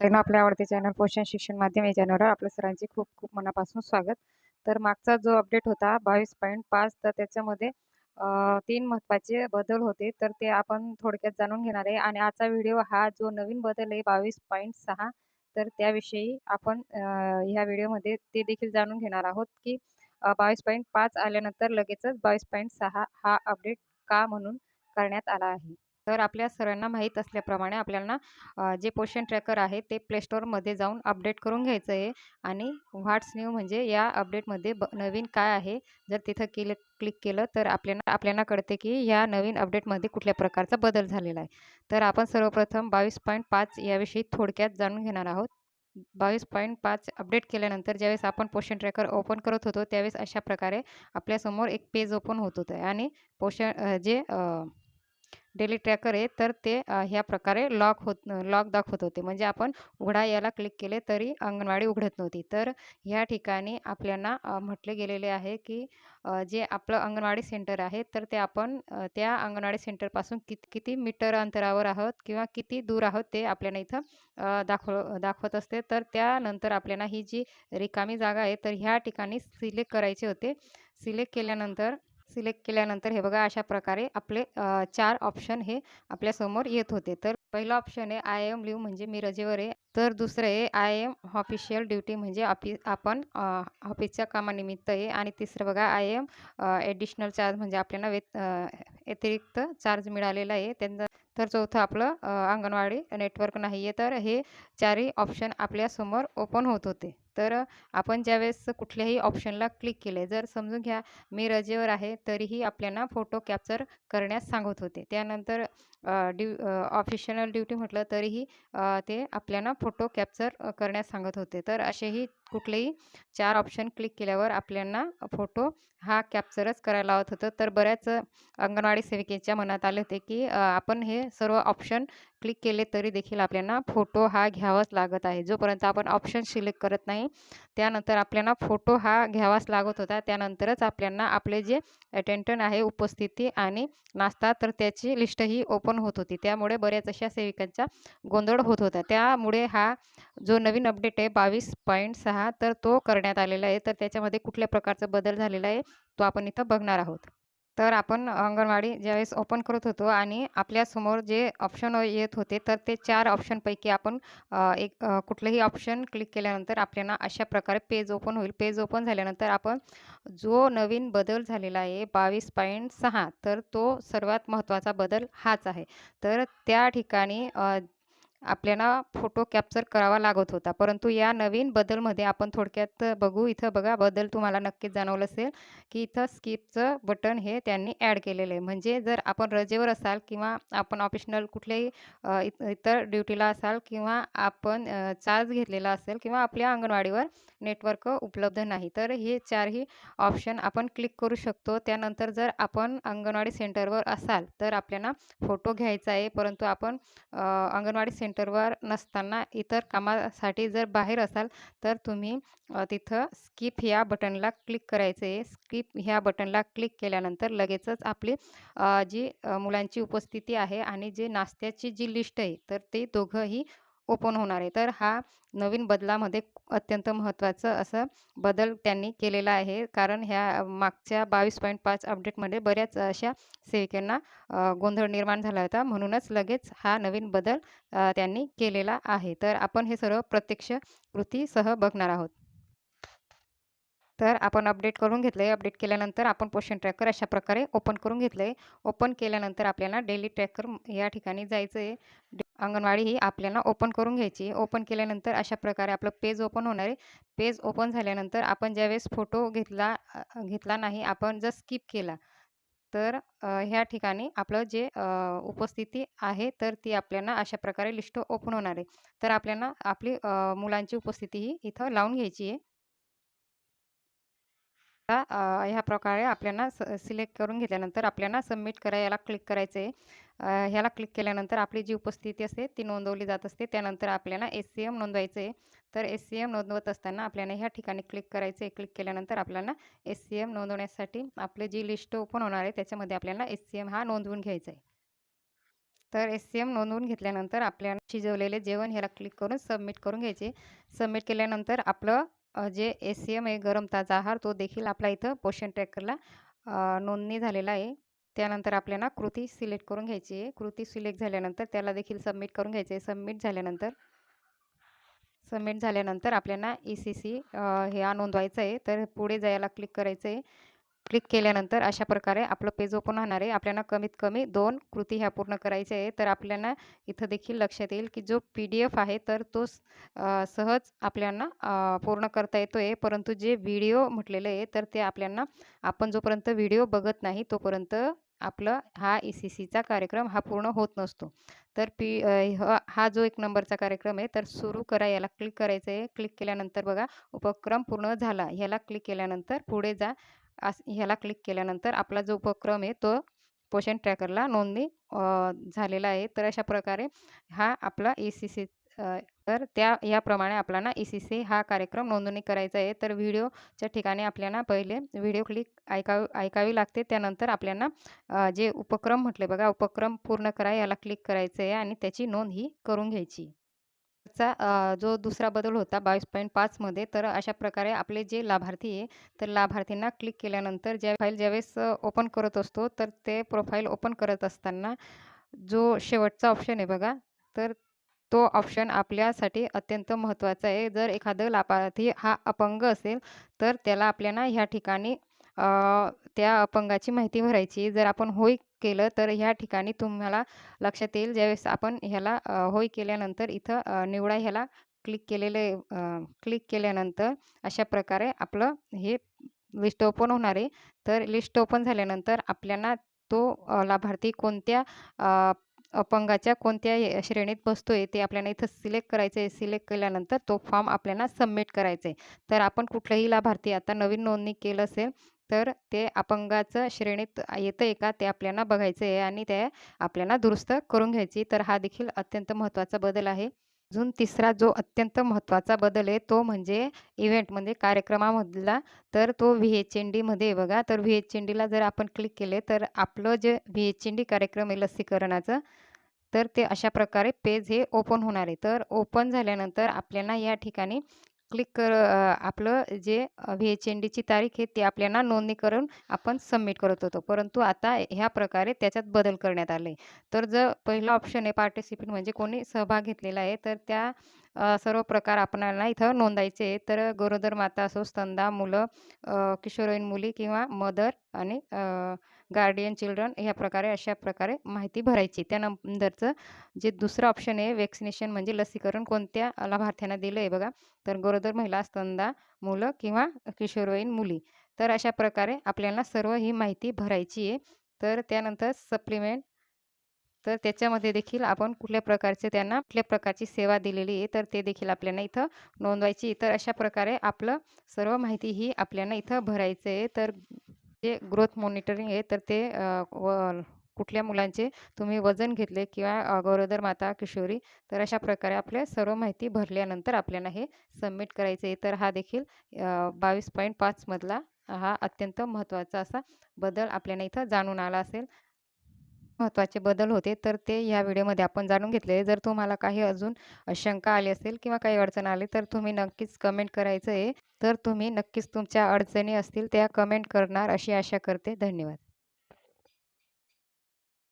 मित्रांनो आपल्या आवडते चॅनल पोषण शिक्षण माध्यम या चॅनलवर आपल्या सरांचे खूप खूप मनापासून स्वागत. तर मागचा जो अपडेट होता बावीस पॉईंट पाच तर त्याच्यामध्ये तीन महत्त्वाचे बदल होते. तर ते आपण थोडक्यात जाणून घेणार आहे. आणि आजचा व्हिडिओ हा जो नवीन बदल आहे बावीस पॉईंट सहा तर त्याविषयी आपण ह्या व्हिडिओमध्ये ते देखील जाणून घेणार आहोत की बावीस पॉईंट पाच आल्यानंतर लगेचच बावीस पॉईंट सहा हा अपडेट का म्हणून करण्यात आला आहे. तर आपल्या सर्वांना माहीत असल्याप्रमाणे आपल्याला जे पोषण ट्रॅकर आहे ते प्लेस्टोरमध्ये जाऊन अपडेट करून घ्यायचं आहे. आणि व्हाट्स न्यू म्हणजे या अपडेटमध्ये ब नवीन काय आहे जर तिथं केलं क्लिक केलं तर आपल्याला आपल्याला कळते की या नवीन अपडेटमध्ये कुठल्या प्रकारचा बदल झालेला आहे. तर आपण सर्वप्रथम बावीस पॉईंट पाच याविषयी थोडक्यात जाणून घेणार आहोत. बावीस पॉईंट पाच अपडेट केल्यानंतर ज्यावेळेस आपण पोषण ट्रॅकर ओपन करत होतो त्यावेळेस अशा प्रकारे आपल्यासमोर एक पेज ओपन होत होतं. आणि पोषण जे डेली ट्रॅकर आहे तर ते ह्या प्रकारे लॉक होत लॉक दाखवत होते. म्हणजे आपण उघडा याला क्लिक केले तरी अंगणवाडी उघडत नव्हती. तर ह्या ठिकाणी आपल्याला म्हटले गेलेले आहे की जे आपलं अंगणवाडी सेंटर आहे तर ते आपण त्या अंगणवाडी सेंटरपासून कित किती मीटर अंतरावर आहोत किंवा किती दूर आहोत ते आपल्याला इथं दाखव दाखवत असते. तर त्यानंतर आपल्याला ही जी रिकामी जागा आहे तर ह्या ठिकाणी सिलेक्ट करायचे होते. सिलेक्ट केल्यानंतर सिलेक्ट केल्यानंतर हे बघा अशा प्रकारे आपले चार ऑप्शन हे आपल्यासमोर येत होते. तर पहिलं ऑप्शन आहे आय एम लिव्ह म्हणजे मी रजेवर आहे. तर दुसरं आहे आय एम ऑफिशियल ड्युटी म्हणजे ऑफि आपण ऑफिसच्या कामानिमित्त आहे. आणि तिसरं बघा आय एम ॲडिशनल चार्ज म्हणजे आपल्याला वे अतिरिक्त चार्ज मिळालेला आहे. त्यांचं तर चौथं आपलं अंगणवाडी नेटवर्क नाही आहे तर हे चारही ऑप्शन आपल्यासमोर ओपन होत होते. तर आपण ज्यावेळेस कुठल्याही ऑप्शनला क्लिक केले जर समजून घ्या मी रजेवर आहे तरीही आपल्याला फोटो कॅप्चर करण्यास सांगत होते. त्यानंतर ड्यू ऑफिशियल ड्युटी म्हटलं तरीही ते आपल्याला फोटो कॅप्चर करण्यास सांगत होते. तर असेही कुठलेही चार ऑप्शन क्लिक केल्यावर आपल्यांना फोटो हा कॅप्चरच करायला लावत होतं. तर बऱ्याच अंगणवाडी सेविकेच्या मनात आले होते की आपण हे सर्व ऑप्शन क्लिक केले तरी देखील आपल्याला फोटो हा घ्यावाच लागत आहे. जोपर्यंत आपण ऑप्शन सिलेक्ट करत नाही त्यानंतर आपल्याला फोटो हा घ्यावाच लागत होता. त्यानंतरच आपल्याला आपले जे अटेंडंट आहे उपस्थिती आणि नाश्ता तर त्याची लिस्टही ओपन होत होती. त्यामुळे बऱ्याच अशा सेविकांचा गोंधळ होत होता. त्यामुळे हा जो नवीन अपडेट आहे बावीस पॉईंट सहा तर तो करण्यात आलेला आहे. तर त्याच्यामध्ये कुठल्या प्रकारचा बदल झालेला आहे तो आपण इथं बघणार आहोत. तर आपण अंगणवाडी ज्यावेळेस ओपन करत होतो आणि आपल्यासमोर जे ऑप्शन येत होते तर ते चार ऑप्शनपैकी आपण एक कुठलेही ऑप्शन क्लिक केल्यानंतर आपल्याला अशा प्रकारे पेज ओपन होईल. पेज ओपन झाल्यानंतर आपण जो नवीन बदल झालेला आहे बावीस पॉईंट सहा तर तो सर्वात महत्त्वाचा बदल हाच आहे. तर त्या ठिकाणी आपल्याला फोटो कॅप्चर करावा लागत होता. परंतु या नवीन बदलमध्ये आपण थोडक्यात बघू इथं बघा बदल तुम्हाला नक्कीच जाणवलं असेल की इथं स्किपचं बटन हे त्यांनी ॲड केलेलं आहे. म्हणजे जर आपण रजेवर असाल किंवा आपण ऑफिशनल कुठल्याही इतर ड्युटीला असाल किंवा आपण चार्ज घेतलेला असेल किंवा आपल्या अंगणवाडीवर नेटवर्क उपलब्ध नाही तर हे चारही ऑप्शन आपण क्लिक करू शकतो. त्यानंतर जर आपण अंगणवाडी सेंटरवर असाल तर आपल्याला फोटो घ्यायचा आहे. परंतु आपण अंगणवाडी सेंटर सेंटरवर नसताना इतर कामासाठी जर बाहेर असाल तर तुम्ही तिथं स्किप ह्या बटनला क्लिक करायचं. आहे स्किप ह्या बटनला क्लिक केल्यानंतर लगेचच आपली जी मुलांची उपस्थिती आहे आणि जे नाश्त्याची जी लिस्ट आहे तर ते दोघंही ओपन होणार आहे. तर हा नवीन बदलामध्ये अत्यंत महत्त्वाचं असं बदल त्यांनी केलेला आहे. कारण ह्या मागच्या बावीस पॉईंट पाच अपडेटमध्ये बऱ्याच अशा सेविकांना गोंधळ निर्माण झाला होता. म्हणूनच लगेच हा नवीन बदल त्यांनी केलेला आहे. तर आपण हे सर्व प्रत्यक्ष कृतीसह बघणार आहोत. तर आपण अपडेट करून घेतलं आहे अपडेट केल्यानंतर आपण पोशन ट्रॅकर अशा प्रकारे ओपन करून घेतलं आहे ओपन केल्यानंतर आपल्याला डेली ट्रॅकर या ठिकाणी जायचं आहे अंगणवाडी ही आपल्याला ओपन करून घ्यायची. ओपन केल्यानंतर अशा प्रकारे आपलं पेज ओपन होणार आहे. पेज ओपन झाल्यानंतर आपण ज्यावेळेस फोटो घेतला घेतला नाही आपण जर स्किप केला तर ह्या ठिकाणी आपलं जे उपस्थिती आहे तर ती आपल्याला अशा प्रकारे लिस्ट ओपन होणार आहे. तर आपल्याला आपली मुलांची उपस्थिती ही इथं लावून घ्यायची आहे. ह्या प्रकारे आपल्याला स सिलेक्ट करून घेतल्यानंतर आपल्याला सबमिट करा याला क्लिक करायचं आहे ह्याला क्लिक केल्यानंतर आपली जी उपस्थिती असते ती नोंदवली जात असते. त्यानंतर आपल्याला एस सी एम नोंदवायचं आहे तर एस सी एम नोंदवत असताना आपल्याला ह्या ठिकाणी क्लिक करायचं आहे क्लिक केल्यानंतर आपल्याला एस सी एम नोंदवण्यासाठी आपली जी लिस्ट ओपन होणार आहे त्याच्यामध्ये आपल्याला एस सी एम हा नोंदवून घ्यायचा आहे तर एस सी एम नोंदवून घेतल्यानंतर आपल्याला शिजवलेले जेवण ह्याला क्लिक करून सबमिट करून घ्यायचे. सबमिट केल्यानंतर आपलं जे एस सी एम आहे गरम ताजा आहार तो देखील आपला इथं पोषण ट्रॅकरला नोंदणी झालेला आहे. त्यानंतर आपल्याला कृती सिलेक्ट करून घ्यायची आहे. कृती सिलेक्ट झाल्यानंतर त्याला देखील सबमिट करून घ्यायचे आहे. सबमिट झाल्यानंतर सबमिट झाल्यानंतर आपल्याला ई सी सी हे नोंदवायचं आहे. तर पुढे जायला क्लिक करायचं आहे. क्लिक केल्यानंतर अशा प्रकारे आपलं पेज ओपन होणार आहे. आपल्याला कमीत कमी दोन कृती ह्या पूर्ण करायच्या आहे तर आपल्याला इथं देखील लक्षात येईल की जो पी डी एफ आहे तर तो सहज आपल्याला पूर्ण करता येतो आहे परंतु जे व्हिडिओ म्हटलेलं आहे तर ते आपल्याला आपण जोपर्यंत व्हिडिओ बघत नाही तोपर्यंत आपलं हा ई सी सीचा कार्यक्रम हा पूर्ण होत नसतो. तर पी ह- हा जो एक नंबरचा कार्यक्रम आहे तर सुरू करा. याला क्लिक करायचं आहे क्लिक केल्यानंतर बघा उपक्रम पूर्ण झाला. ह्याला क्लिक केल्यानंतर पुढे जा. अस ह्याला क्लिक केल्यानंतर आपला जो उपक्रम आहे तो पोषण ट्रॅकरला नोंदणी झालेला आहे. तर अशा प्रकारे हा आपला ई सी सी तर त्या याप्रमाणे आपल्याला ई सी सी हा कार्यक्रम नोंदणी करायचा आहे. तर व्हिडिओच्या ठिकाणी आपल्याला पहिले व्हिडिओ क्लिक ऐकावी ऐकावी लागते. त्यानंतर आपल्याला जे उपक्रम म्हटले बघा उपक्रम पूर्ण करा याला क्लिक करायचं आहे आणि त्याची नोंद ही करून घ्यायची. चा जो दुसरा बदल होता बावीस पॉईंट पाचमध्ये तर अशा प्रकारे आपले जे लाभार्थी आहे तर लाभार्थींना क्लिक केल्यानंतर ज्या फाईल ज्यावेळेस ओपन करत असतो तर ते प्रोफाईल ओपन करत असताना जो शेवटचा ऑप्शन आहे बघा तर तो ऑप्शन आपल्यासाठी अत्यंत महत्त्वाचा आहे. जर एखादं लाभार्थी हा अपंग असेल तर त्याला आपल्याला ह्या ठिकाणी त्या अपंगाची माहिती भरायची जर आपण होय केलं तर ह्या ठिकाणी तुम्हाला लक्षात येईल ज्यावेळेस आपण ह्याला होय केल्यानंतर इथं निवडा ह्याला क्लिक केलेले क्लिक केल्यानंतर अशा प्रकारे आपलं हे लिस्ट ओपन होणार आहे. तर लिस्ट ओपन झाल्यानंतर आपल्याला तो लाभार्थी कोणत्या अपंगाच्या कोणत्या श्रेणीत श्रेणीत बसतोय ते आपल्याला इथं सिलेक्ट करायचं आहे सिलेक्ट केल्यानंतर तो फॉर्म आपल्याला सबमिट करायचा आहे तर आपण कुठलाही लाभार्थी आता नवीन नोंदणी केलं असेल तर ते अपंगाचं श्रेणीत येतं आहे का? ते आपल्याला बघायचं आहे आणि ते आपल्याला दुरुस्त करून घ्यायची. तर हा देखील अत्यंत महत्त्वाचा बदल आहे. अजून तिसरा जो अत्यंत महत्त्वाचा बदल आहे तो म्हणजे इव्हेंट म्हणजे कार्यक्रमामधला. तर तो व्ही एच एन डीमध्ये बघा. तर व्ही एच एन डीला जर आपण क्लिक केले तर आपलं जे व्ही एच एन डी कार्यक्रम आहे लसीकरणाचं तर ते अशा प्रकारे पेज हे ओपन होणार आहे. तर ओपन झाल्यानंतर आपल्याला या ठिकाणी क्लिक कर आपलं जे व्ही एच एन डीची तारीख आहे ती आपल्याला नोंदणी करून आपण सबमिट करत होतो. परंतु आता ह्या प्रकारे त्याच्यात बदल करण्यात आले. तर जर पहिला ऑप्शन आहे पार्टिसिपेंट म्हणजे कोणी सहभाग घेतलेला आहे तर त्या सर्व प्रकार आपणाला इथं नोंदायचे आहे तर गरोदर माता असो स्तंदा मुलं किशोरवयीन मुली किंवा मदर आणि गार्डियन चिल्ड्रन ह्या प्रकारे अशा प्रकारे माहिती भरायची. त्यानंतरचं जे दुसरं ऑप्शन आहे वॅक्सिनेशन म्हणजे लसीकरण कोणत्या लाभार्थ्यांना दिलं आहे बघा. तर गरोदर महिला स्तनदा मुलं किंवा किशोरवयीन मुली. तर अशा प्रकारे आपल्याला सर्व ही माहिती भरायची आहे. तर त्यानंतर सप्लिमेंट तर त्याच्यामध्ये देखील आपण कुठल्या प्रकारचे त्यांना कुठल्या प्रकारची सेवा दिलेली आहे तर ते देखील आपल्याला इथं नोंदवायची तर अशा प्रकारे आपलं सर्व माहिती ही आपल्याला इथं भरायचं आहे. तर जे ग्रोथ मॉनिटरिंग आहे तर ते व कुठल्या मुलांचे तुम्ही वजन घेतले किंवा अगोदर माता किशोरी तर अशा प्रकारे आपल्या सर्व माहिती भरल्यानंतर आपल्याला हे सबमिट करायचं आहे. तर हा देखील बावीस पॉईंट पाचमधला हा अत्यंत महत्त्वाचा असा बदल आपल्याला इथं जाणून आला असेल. महत्त्वाचे बदल होते. तर ते ह्या व्हिडिओमध्ये आपण जाणून घेतले. जर तुम्हाला काही अजून शंका आली असेल किंवा काही अडचण आली तर तुम्ही नक्कीच कमेंट करायचं आहे तर तुम्ही नक्कीच तुमच्या अडचणी असतील त्या कमेंट करणार अशी आशा करते. धन्यवाद.